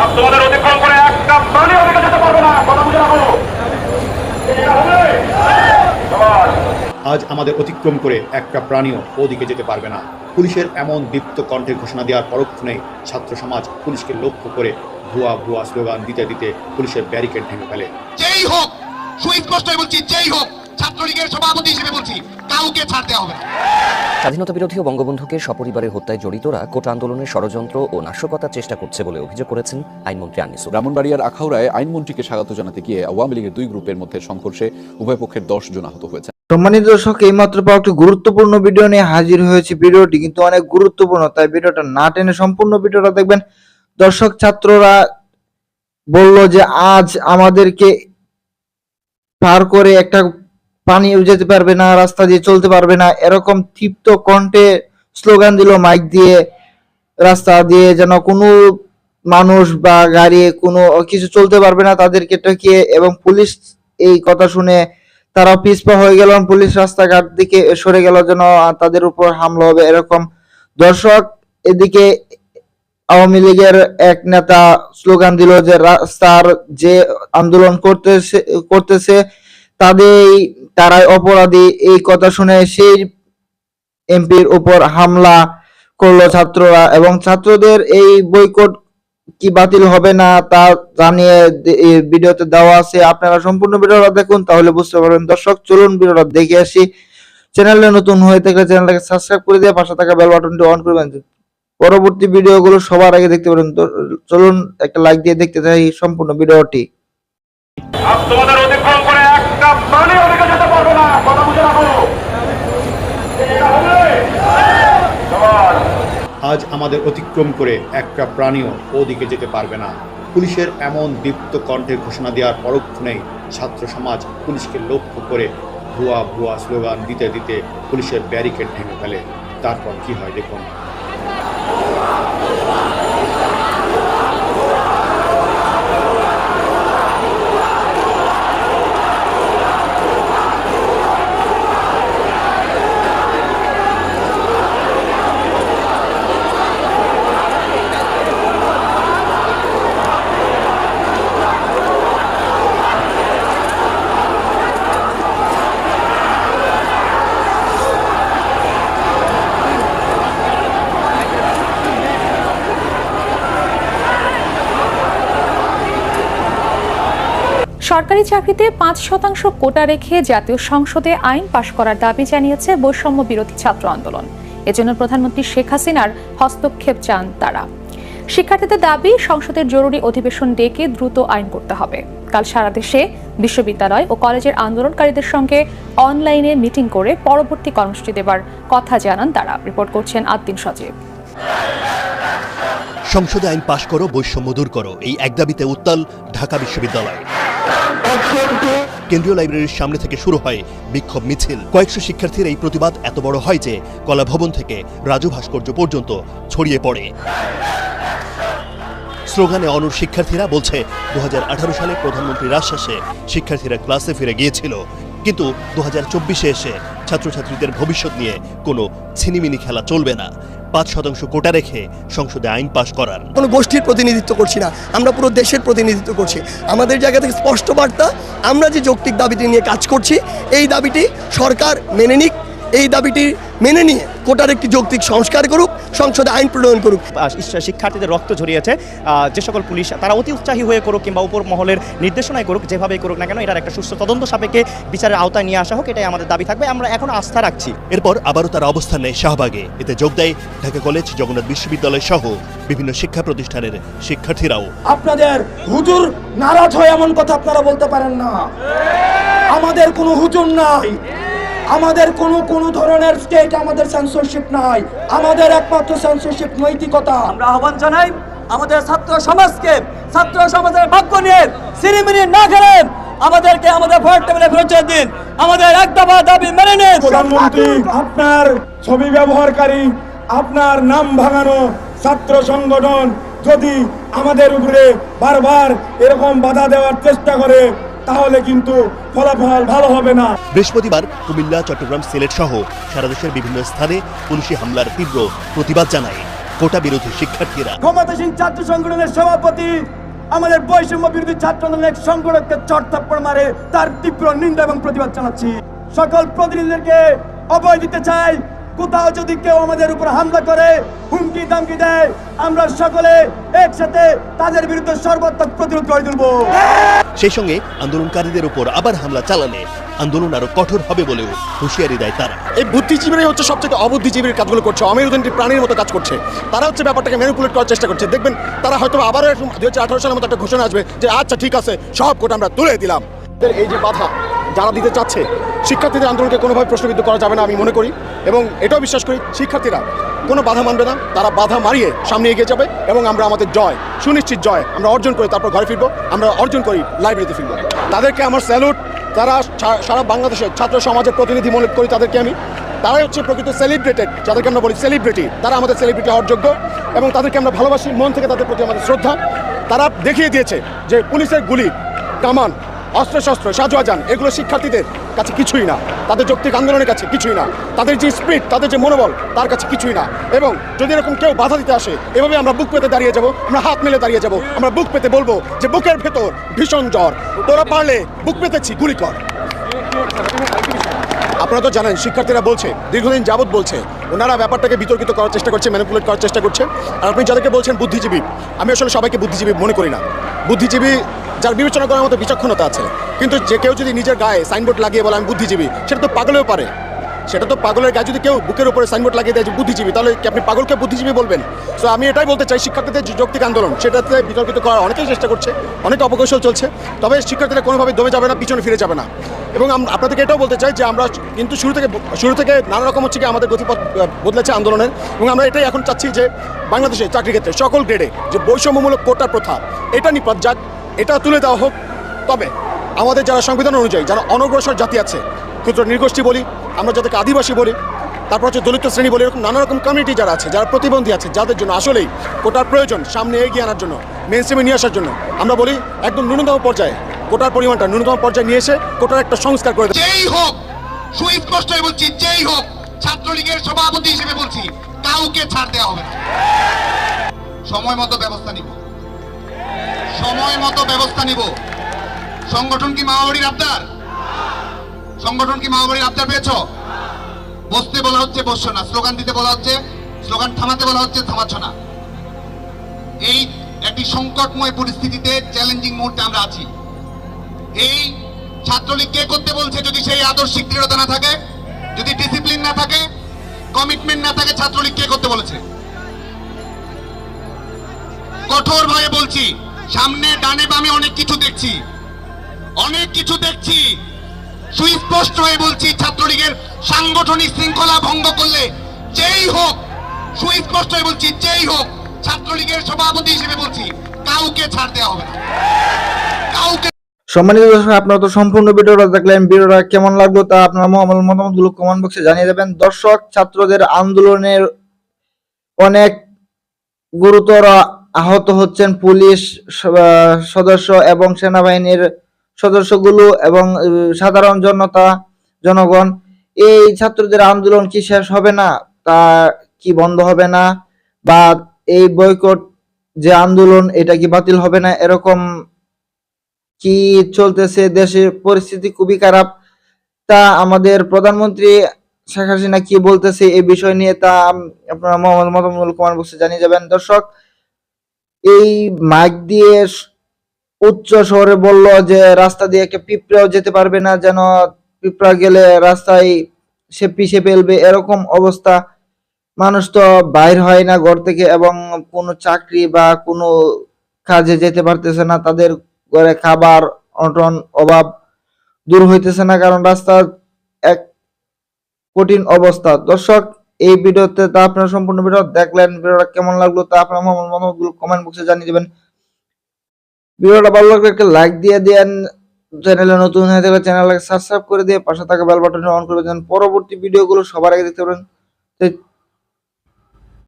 আর তোমাদের অতিক্রম করে একটা প্রাণী ওদিকে যেতে পারবে না। কথা বুঝে রাখো। এটা হবে সবাই আজ আমাদের অতিক্রম করে একটা প্রাণীও ওদিকে যেতে পারবে না। পুলিশের এমন দীপ্ত কণ্ঠে ঘোষণা দেওয়ার পরক্ষণে ছাত্র সমাজ পুলিশকে লক্ষ্য করে ভুয়া ভুয়া স্লোগান দিতে দিতে পুলিশের ব্যারিকেড ভেঙে ফেলে। যেই হোক সুস্পষ্ট বলছি যেই হোক ছাত্রলীগের সভাপতি হিসেবে বলছি কাউকে ছাড়তে হবে না। স্বাধীনতা বিরোধী ও বঙ্গবন্ধুকে সপরিবারের হত্যায় জড়িতরা কোটা আন্দোলনের ষড়যন্ত্র ও নাশকতার চেষ্টা করছে বলে অভিযোগ করেছেন আইনমন্ত্রী আনিসুর। ব্রাহ্মণবাড়িয়ার আখাউড়ায় আইনমন্ত্রীকে স্বাগত জানাতে গিয়ে আওয়ামী লীগের দুই গ্রুপের মধ্যে সংঘর্ষে উভয় পক্ষের দশ জন আহত হয়েছে। সম্মানিত দর্শক এইমাত্র পাওয়া একটি গুরুত্বপূর্ণ ভিডিও নিয়ে হাজির হয়েছে। ভিডিওটি কিন্তু অনেক গুরুত্বপূর্ণ তাই ভিডিওটা না টেনে সম্পূর্ণ ভিডিওটা দেখবেন। দর্শক ছাত্ররা বলল যে আজ আমাদেরকে পার করে একটা পানিও যেতে পারবে না, রাস্তা দিয়ে চলতে পারবে না। এরকম ক্ষিপ্ত কণ্ঠে স্লোগান দিল মাইক দিয়ে, রাস্তা দিয়ে যেন কোনো মানুষ বা গাড়ি, কোনো কিছু চলতে পারবে না তাদেরকে ঠকিয়ে এবং পুলিশ এই কথা শুনে তারা পিছপা হয়ে গেল, পুলিশ রাস্তাঘাট দিকে সরে গেল যেন তাদের উপর হামলা হবে। এরকম দর্শক এদিকে আওয়ামী লীগের এক নেতা স্লোগান দিল যে, রাস্তার যে আন্দোলন করতেছে করতেছে তাদের তারাই অপরাধী, এই কথা শুনে সেই এমপির উপর হামলা করল ছাত্ররা এবং ছাত্রদের এই বৈকট কি বাতিল হবে না তা জানিয়ে ভিডিওতে দেওয়া আছে। আপনারা সম্পূর্ণ ভিডিওটা দেখুন, তাহলে বুঝতে পারবেন। দর্শক, চলুন ভিডিওটা দেখে আসি। চ্যানেলে নতুন হয়ে থাকলে চ্যানেলটাকে সাবস্ক্রাইব করে দিয়ে পাশে থাকা বেল বাটনটি অন করবেন। পরবর্তী ভিডিওগুলো সবার আগে দেখতে পারেন। চলুন একটা লাইক দিয়ে দেখতে চাই সম্পূর্ণ ভিডিওটি। তোমাদের অতিক্রম করে একটা প্রাণী ওদিকে যেতে পারবে না কথা বুঝে রাখো এটা হবে সবাই আজ আমাদের অতিক্রম করে একটা প্রাণীও ওদিকে যেতে পারবে না। পুলিশের এমন দীপ্ত কণ্ঠে ঘোষণা দেওয়ার পরক্ষণেই ছাত্র সমাজ পুলিশকে লক্ষ্য করে ভুয়া ভুয়া স্লোগান দিতে দিতে পুলিশের ব্যারিকেড ভেঙে ফেলে। তারপর কি হয় দেখুন। সরকারি চাকরিতে পাঁচ শতাংশ কোটা রেখে জাতীয় সংসদে আইন পাশ করার দাবি জানিয়েছে বৈষম্য বিরোধী ছাত্র আন্দোলন। এজন্য প্রধানমন্ত্রী শেখ হাসিনার হস্তক্ষেপ চান তারা। শিক্ষার্থীদের দাবি, সংসদের জরুরি অধিবেশন ডেকে দ্রুত আইন করতে হবে। কাল সারা দেশে বিশ্ববিদ্যালয় ও কলেজের আন্দোলনকারীদের সঙ্গে অনলাইনে মিটিং করে পরবর্তী কর্মসূচি দেবার কথা জানান তারা। রিপোর্ট করছেন আদ্দিন সজীব। সংসদে আইন পাশ করো, বৈষম্য দূর করো, এই এক দাবিতে উত্তাল ঢাকা বিশ্ববিদ্যালয়। কেন্দ্রীয় লাইব্রেরির সামনে থেকে শুরু হয় বিক্ষোভ মিছিল। কয়েকশো শিক্ষার্থীর এই প্রতিবাদ এত বড় হয় যে কলা ভবন থেকে রাজু ভাস্কর্য পর্যন্ত ছড়িয়ে পড়ে। স্লোগানে অনর শিক্ষার্থীরা বলছে দু হাজার আঠারো সালে প্রধানমন্ত্রীর আশ্বাসে শিক্ষার্থীরা ক্লাসে ফিরে গিয়েছিল। কিন্তু দু হাজার এসে ছাত্রছাত্রীদের ভবিষ্যৎ নিয়ে কোনো ছিনিমিনি খেলা চলবে না। পাঁচ শতাংশ কোটা রেখে সংসদে আইন পাশ করার। কোনো গোষ্ঠীর প্রতিনিধিত্ব করছি না, আমরা পুরো দেশের প্রতিনিধিত্ব করছি। আমাদের জায়গা থেকে স্পষ্ট বার্তা, আমরা যে যৌক্তিক দাবিটি নিয়ে কাজ করছি, এই দাবিটি সরকার মেনে নিক এই দাবিটি মেনে নিয়ে কোটার একটি যৌক্তিক সংস্কার করুক সংসদে আইন প্রণয়ন করুক। শিক্ষার্থীদের রক্ত ঝরিয়েছে। যে সকল পুলিশ তারা অতি উৎসাহী হয়ে করুক কিংবা উপর মহলের নির্দেশনায় করুক যেভাবেই করুক না কেন এটার একটা সুস্থ তদন্ত সাপেক্ষে বিচারের আওতায় নিয়ে আসা হোক এটাই আমাদের দাবি থাকবে। আমরা এখন আস্থা রাখছি। এরপর আবারও তারা অবস্থান নেয় শাহবাগে। এতে যোগ দেয় ঢাকা কলেজ জগন্নাথ বিশ্ববিদ্যালয় সহ বিভিন্ন শিক্ষা প্রতিষ্ঠানের শিক্ষার্থীরাও। আপনাদের হুজুর নারাজ হয় এমন কথা আপনারা বলতে পারেন না। আমাদের কোনো হুজুর নাই। আমাদের কোনো কোনো ধরনের স্টেট আমাদের সেন্সরশিপ নাই। আমাদের একমাত্র সেন্সরশিপ নৈতিকতা। আমরা আহ্বান জানাই আমাদের ছাত্র সমাজকে ছাত্র সমাজের ভাগ্য নিয়ে সিরিমিনি না খেলেন আমাদেরকে আমাদের ভোট টেবিলে পৌঁছে দিন। আমাদের এক দফা দাবি মেনে নিন। প্রধানমন্ত্রী আপনার ছবি ব্যবহারকারী আপনার নাম ভাঙানো ছাত্র সংগঠন যদি আমাদের উপরে বারবার এরকম বাধা দেওয়ার চেষ্টা করে তাহলে কিন্তু ফলাফল ভালো হবে না। বৃহস্পতিবার কুমিল্লা চট্টগ্রাম সিলেট সহ সারা দেশের বিভিন্ন স্থানে পুলিশি হামলার তীব্র প্রতিবাদ জানায় কোটা বিরোধী শিক্ষার্থীরা। ক্ষমতাসীন ছাত্র সংগঠনের সভাপতি আমাদের বৈষম্য বিরোধী ছাত্র আন্দোলনের এক সংগঠনকে চটথাপ্পড় মারে তার তীব্র নিন্দা এবং প্রতিবাদ জানাচ্ছি। সকল প্রতিনিধিদেরকে অভয় দিতে চাই। কোথাও যদি কেউ আমাদের উপর হামলা করে হুমকি দামকি দেয় আমরা সকলে একসাথে তাদের বিরুদ্ধে সর্বাত্মক প্রতিরোধ করে তুলবো। সেই সঙ্গে আন্দোলনকারীদের উপর আবার হামলা চালালে আন্দোলন আরও কঠোর হবে বলেও হুঁশিয়ারি দেয় তারা। এই বুদ্ধিজীবীরাই হচ্ছে সবচেয়ে অবুদ্ধিজীবীর কাজগুলো করছে। অমেরুদণ্ডী প্রাণীর মতো কাজ করছে। তারা হচ্ছে ব্যাপারটাকে ম্যানিপুলেট করার চেষ্টা করছে। দেখবেন তারা হয়তো আবারও দুই হাজার আঠারো সালের মতো একটা ঘোষণা আসবে যে আচ্ছা ঠিক আছে সব কোটা আমরা তুলে দিলাম। এই যে বাধা যারা দিতে চাচ্ছে শিক্ষার্থীদের আন্দোলনকে কোনোভাবে প্রশ্নবিদ্ধ করা যাবে না আমি মনে করি। এবং এটাও বিশ্বাস করি, শিক্ষার্থীরা কোনো বাধা মানবে না, তারা বাধা মারিয়ে সামনে এগিয়ে যাবে এবং আমরা আমাদের জয়, সুনিশ্চিত জয় আমরা অর্জন করে তারপর ঘরে ফিরবো, আমরা অর্জন করি, লাইব্রেরিতে ফিরবো। তাদেরকে আমার স্যালুট তারা সারা বাংলাদেশের ছাত্র সমাজের প্রতিনিধি মনে করি তাদেরকে আমি। তারাই হচ্ছে প্রকৃত সেলিব্রেটেড যাদেরকে আমরা বলি সেলিব্রিটি তারা আমাদের সেলিব্রিটি হওয়ার যোগ্য এবং তাদেরকে আমরা ভালোবাসি, মন থেকে তাদের প্রতি আমাদের শ্রদ্ধা। তারা দেখিয়ে দিয়েছে যে পুলিশের গুলি, কামান অস্ত্রশস্ত্র, সাজোয়াজান, এগুলো শিক্ষার্থীদের কাছে কিছুই না। তাদের যৌক্তিক আন্দোলনের কাছে কিছুই না। তাদের যে স্পিড, তাদের যে মনোবল, তার কাছে কিছুই না। এবং যদি এরকম কেউ বাধা দিতে আসে, এভাবে আমরা বুক পেতে দাঁড়িয়ে যাব, আমরা হাত মেলে দাঁড়িয়ে যাব। আমরা বুক পেতে বলব যে বুকের ভেতর ভীষণ জ্বর। তোরা পারলে বুক পেতেছি, গুলি কর। আপনারা তো জানেন, শিক্ষার্থীরা বলছে, দীর্ঘদিন যাবৎ বলছে, ওনারা ব্যাপারটাকে বিতর্কিত করার চেষ্টা করছে ম্যানিপুলেট করার চেষ্টা করছে। আর আপনি যাদেরকে বলছেন বুদ্ধিজীবী, আমি আসলে সবাইকে বুদ্ধিজীবী মনে করি না। বুদ্ধিজীবী যার বিবেচনা করার মতো বিচক্ষণতা আছে, কিন্তু যে কেউ যদি নিজের গায়ে সাইনবোর্ড লাগিয়ে বলে, আমি বুদ্ধিজীবী সেটা তো পাগলেও পারে। সেটা তো পাগলের গায়ে যদি কেউ বুকের উপরে সাইনবোর্ড লাগিয়ে দেয় যে বুদ্ধিজীবী, তাহলে কি আপনি পাগলকে বুদ্ধিজীবী বলবেন? সো আমি এটাই বলতে চাই, শিক্ষার্থীদের যৌক্তিক আন্দোলন, সেটাতে বিতর্কিত করার অনেকেই চেষ্টা করছে, অনেক অপকৌশল চলছে, তবে শিক্ষার্থীরা কোনোভাবে দমে যাবে না, পিছনে ফিরে যাবে না। এবং আপনাদেরকে এটাও বলতে চাই যে আমরা কিন্তু শুরু থেকে শুরু থেকে নানা রকম হচ্ছে কি আমাদের গতিপথ বদলেছে আন্দোলনের। এবং আমরা এটাই এখন চাচ্ছি যে বাংলাদেশে চাকরি ক্ষেত্রে সকল গ্রেডে যে বৈষম্যমূলক কোটার প্রথা, এটা নিপাত যাক, এটা তুলে দেওয়া হোক। তবে আমাদের যারা সংবিধান অনুযায়ী, যারা অনগ্রসর জাতি আছে, ক্ষুদ্র নির্গোষ্ঠী বলি আমরা যাদেরকে আদিবাসী বলি, তারপর হচ্ছে দলিত শ্রেণি বলি, এরকম নানা রকম কমিউনিটি যারা আছে, যারা প্রতিবন্ধী আছে, যাদের জন্য আসলেই কোটার প্রয়োজন সামনে এগিয়ে আনার জন্য মেন স্ট্রিমে নিয়ে আসার জন্য। আমরা বলি একদম ন্যূনতম পর্যায়ে, কোটার পরিমাণটা ন্যূনতম পর্যায়ে নিয়ে এসে কোটার একটা সংস্কার করে যেই হোক সুস্পষ্ট বলছি, যেই হোক, ছাত্রলীগের সভাপতি হিসেবে বলছি, কাউকে ছাড় দেওয়া হবে সময় মতো ব্যবস্থা নিব। সময় মতো ব্যবস্থা নিব। সংগঠন কি মাওবাড়ির আবদার? সংগঠন কি মাওবাড়ির আবদার পেয়েছ? বসতে বলা হচ্ছে, বসছো না। স্লোগান দিতে বলা হচ্ছে, স্লোগান থামাতে বলা হচ্ছে, থামাচ্ছ না। এই একটি সংকটময় পরিস্থিতিতে চ্যালেঞ্জিং মুহূর্তে আমরা আছি। এই ছাত্রলীগ কে করতে বলছে যদি সেই আদর্শিক দৃঢ়তা না থাকে? যদি ডিসিপ্লিন না থাকে? কমিটমেন্ট না থাকে, ছাত্রলীগ কে করতে বলেছে? কঠোর ভাবে বলছি, সামনে ডানে বামে অনেক কিছু দেখছি। অনেক কিছু দেখছি। সুস্পষ্ট হয়ে বলছি, ছাত্রলীগের সাংগঠনিক শৃঙ্খলা ভঙ্গ করলে যেই হোক সুস্পষ্ট হয়ে বলছি, যেই হোক, ছাত্রলীগের সভাপতি হিসেবে বলছি, কাউকে ছাড় দেওয়া হবে না। কাউকে সম্মানিত দর্শক, আপনারা তো সম্পূর্ণ ভিডিওটা দেখলেন। ভিডিওটা কেমন লাগল তা আপনার মতামত মতামতগুলো কমেন্ট বক্সে জানিয়ে দেবেন। দর্শক, ছাত্রদের আন্দোলনের অনেক গুরুতর আহত হচ্ছেন পুলিশ সদস্য এবং সেনাবাহিনীর সদস্যগুলো এবং সাধারণ জনতা, জনগণ, এই ছাত্রদের আন্দোলন কি শেষ হবে না? তা কি বন্ধ হবে না? বা এই বয়কট যে আন্দোলন, এটা কি বাতিল হবে না? এরকম কি চলতেছে? দেশের পরিস্থিতি খুবই খারাপ। তা আমাদের প্রধানমন্ত্রী শেখ হাসিনা কি বলতেছে এই বিষয় নিয়ে? তা আপনারা মতামত কুমার বক্সে জানিয়ে যাবেন। দর্শক, এই মাইক দিয়ে উচ্চ শহরে বলল যে, রাস্তা দিয়ে একটা পিঁপড়াও যেতে পারবে না, যেন পিঁপড়া গেলে রাস্তায় সে পিষে ফেলবে এরকম অবস্থা। মানুষ তো বাইর হয় না ঘর থেকে এবং কোনো চাকরি বা কোনো কাজে যেতে পারতেছে না। তাদের ঘরে খাবার অনটন অভাব দূর হইতেছে না, কারণ রাস্তার এক কঠিন অবস্থা। দর্শক, এই ভিডিওতে তা আপনারা সম্পূর্ণ ভিডিও দেখলেন। ভিডিওটা কেমন লাগল তা আপনার মতামতগুলো কমেন্ট বক্সে জানিয়ে দেবেন। ভিডিওটা ভালো লাগলে একটা লাইক দিয়ে দেন চ্যানেলে নতুন হয়ে থাকলে চ্যানেলটাকে সাবস্ক্রাইব করে দিয়ে পাশে থাকা বেল বাটনে অন করে দেন। পরবর্তী ভিডিওগুলো সবার আগে দেখতে পারেন।